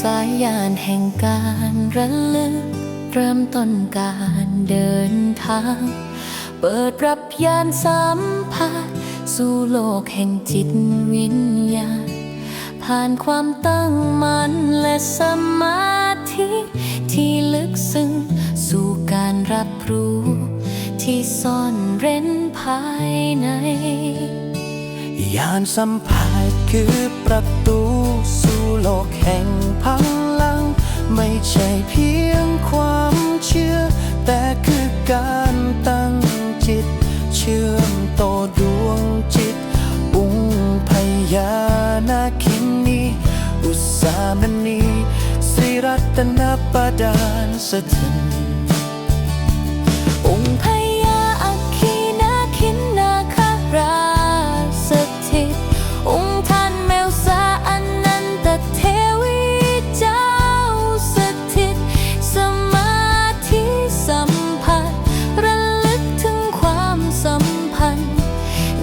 สายยานแห่งการระลึก เริ่มต้นการเดินทาง เปิดรับยานสัมผัสสู่โลกแห่งจิตวิญญาณผ่านความตั้งมั่นและสมาธิ ที่ลึกซึ้งสู่การรับรู้ ที่ซ่อนเร้นภายใน ยานสัมผัสคือประตูสู่ โลกแห่งพลัง ไม่ใช่เพียงความเชื่อ แต่คือการตั้งจิต เชื่อมต่อดวงจิต อุ้งพญานาคินีอุสามณีสิรัตนปดานสถินอง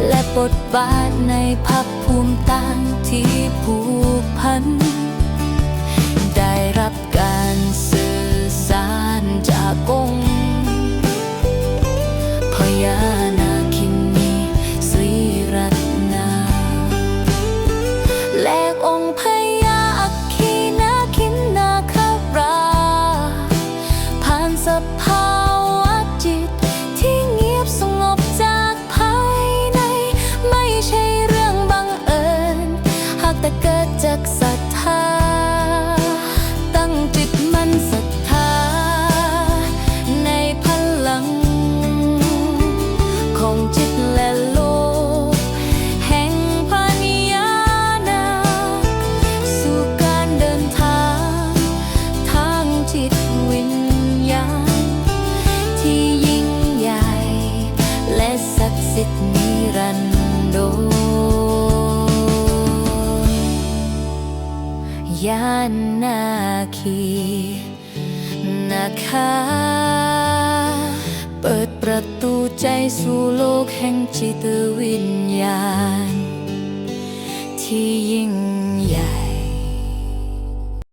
และบทบาทในภาคภูมิต่างที่ผูกพัน ได้รับการสื่อสารจากองค์พญานาคินีศรีรัตนา และองค์พญาอัคคีนาคินนาคารา ผ่านสภา หา ยานนาคีนะคะเปิดประตูใจสู่โลกแห่งจิตวิญญาณที่ยิ่ง